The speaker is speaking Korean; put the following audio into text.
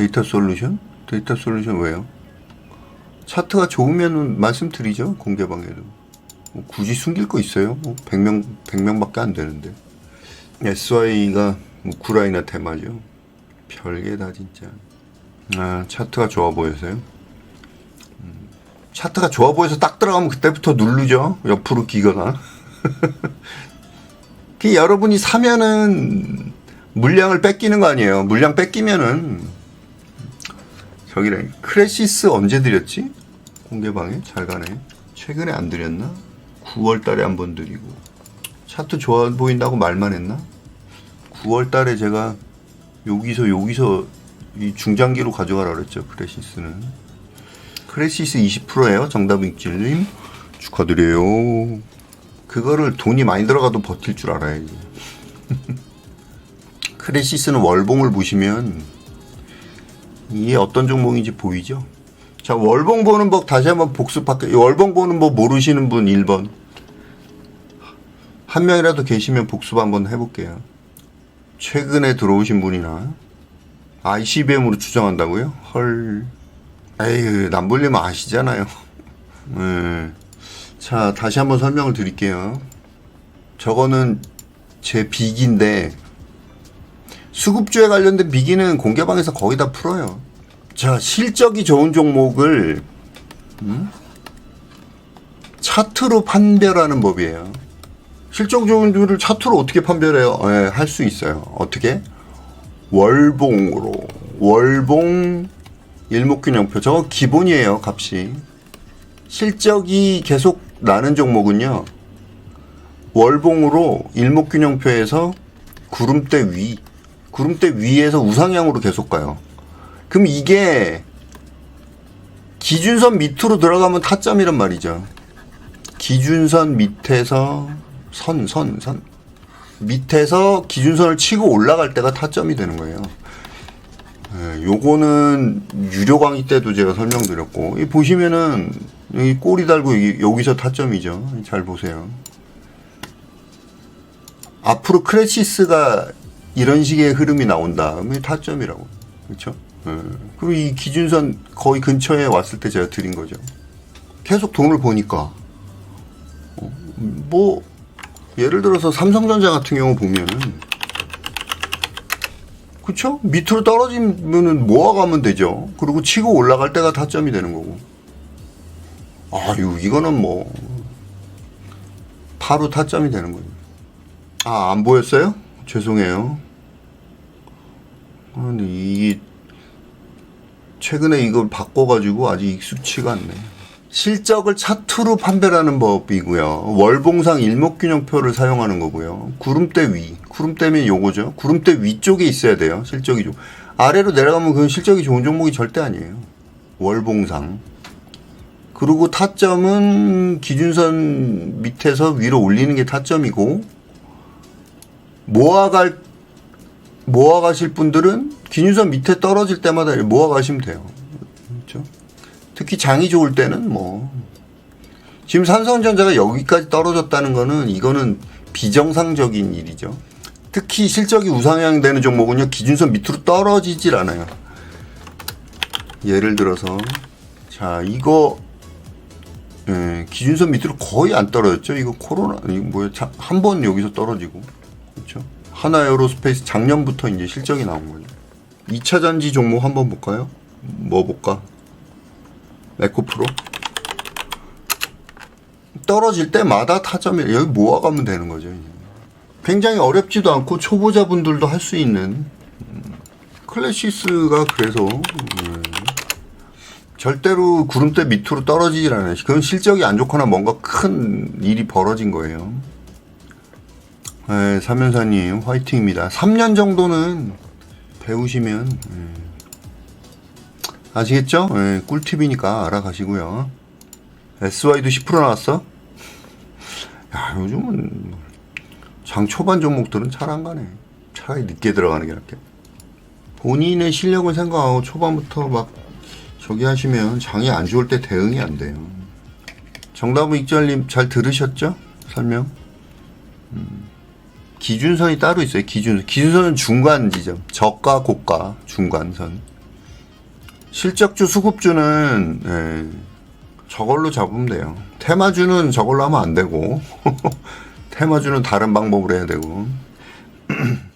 데이터 솔루션? 데이터 솔루션 왜요? 차트가 좋으면 말씀드리죠 공개방에도. 뭐 굳이 숨길 거 있어요? 뭐 100명 100명밖에 안 되는데. SY가 뭐 구라이나 테마죠. 별게 다 진짜. 아 차트가 좋아 보여서요? 음, 차트가 좋아 보여서 딱 들어가면 그때부터 누르죠 옆으로 기거나 그 여러분이 사면은 물량을 뺏기는 거 아니에요. 물량 뺏기면은 저기래 크레시스 언제 드렸지? 공개방에 잘 가네. 최근에 안 드렸나? 9월 달에 한 번 드리고. 차트 좋아 보인다고 말만 했나? 9월 달에 제가 여기서 여기서 이 중장기로 가져가라 그랬죠. 크레시스는. 크레시스 20%예요. 정답 익질님. 축하드려요. 그거를 돈이 많이 들어가도 버틸 줄 알아야지. 크레시스는 월봉을 보시면 이게 어떤 종목인지 보이죠? 자, 월봉 보는 법 다시 한번 복습할게요. 월봉 보는 법 모르시는 분 1번. 한 명이라도 계시면 복습 한번 해볼게요. 최근에 들어오신 분이나 ICBM으로 추정한다고요? 헐. 에이, 남불리면 아시잖아요. 네. 자, 다시 한번 설명을 드릴게요. 저거는 제 빅인데 수급주에 관련된 비기는 공개방에서 거의 다 풀어요. 자, 실적이 좋은 종목을 음? 차트로 판별하는 법이에요. 실적 좋은 종목을 차트로 어떻게 판별해요? 예, 할수 있어요. 어떻게? 월봉으로 월봉 일목균형표 저거 기본이에요, 값이. 실적이 계속 나는 종목은요. 월봉으로 일목균형표에서 구름대 위 구름대 위에서 우상향으로 계속 가요. 그럼 이게 기준선 밑으로 들어가면 타점이란 말이죠. 기준선 밑에서 선, 선, 선. 밑에서 기준선을 치고 올라갈 때가 타점이 되는 거예요. 예, 요거는 유료 강의 때도 제가 설명드렸고, 이 보시면은 여기 꼬리 달고 여기, 여기서 타점이죠. 잘 보세요. 앞으로 크레시스가 이런 식의 흐름이 나온다. 그러면 타점이라고. 그렇죠? 그럼 이 기준선 거의 근처에 왔을 때 제가 드린 거죠. 계속 돈을 보니까 어, 뭐 예를 들어서 삼성전자 같은 경우 보면은 그쵸? 밑으로 떨어지면은 모아가면 되죠. 그리고 치고 올라갈 때가 타점이 되는 거고. 아유 이거는 뭐 바로 타점이 되는 거죠. 아 안 보였어요? 죄송해요. 아, 근데 이 최근에 이걸 바꿔가지고 아직 익숙치가 않네. 실적을 차트로 판별하는 법이고요. 월봉상 일목균형표를 사용하는 거고요. 구름대 위, 구름대면 요거죠. 구름대 위쪽에 있어야 돼요. 실적이 좀 아래로 내려가면 그건 실적이 좋은 종목이 절대 아니에요. 월봉상. 그리고 타점은 기준선 밑에서 위로 올리는 게 타점이고 모아갈 모아가실 분들은 기준선 밑에 떨어질 때마다 모아가시면 돼요. 그렇죠? 특히 장이 좋을 때는 뭐 지금 삼성전자가 여기까지 떨어졌다는 거는 이거는 비정상적인 일이죠. 특히 실적이 우상향 되는 종목은요 기준선 밑으로 떨어지질 않아요. 예를 들어서 자 이거 예, 기준선 밑으로 거의 안 떨어졌죠. 이거 코로나 이거 뭐야 한 번 여기서 떨어지고 그렇죠. 하나 에어로스페이스 작년부터 이제 실적이 나온 거죠. 2차 전지 종목 한번 볼까요? 뭐 볼까? 에코프로 떨어질 때마다 타점이 여기 모아가면 되는 거죠. 굉장히 어렵지도 않고 초보자분들도 할 수 있는 음, 클래시스가 그래서 음, 절대로 구름대 밑으로 떨어지질 않아요. 그건 실적이 안 좋거나 뭔가 큰 일이 벌어진 거예요. 네, 삼연사님 화이팅입니다. 3년 정도는 배우시면 음, 아시겠죠? 네, 꿀팁이니까 알아가시고요. SY도 10% 나왔어? 야, 요즘은 장 초반 종목들은 잘 안 가네. 차라리 늦게 들어가는 게 낫게. 본인의 실력을 생각하고 초반부터 막 저기 하시면 장이 안 좋을 때 대응이 안 돼요. 정답은 익절님 잘 들으셨죠? 설명? 기준선이 따로 있어요. 기준선. 기준선은 중간 지점. 저가, 고가, 중간선. 실적주 수급주는 예, 저걸로 잡으면 돼요. 테마주는 저걸로 하면 안 되고 테마주는 다른 방법으로 해야 되고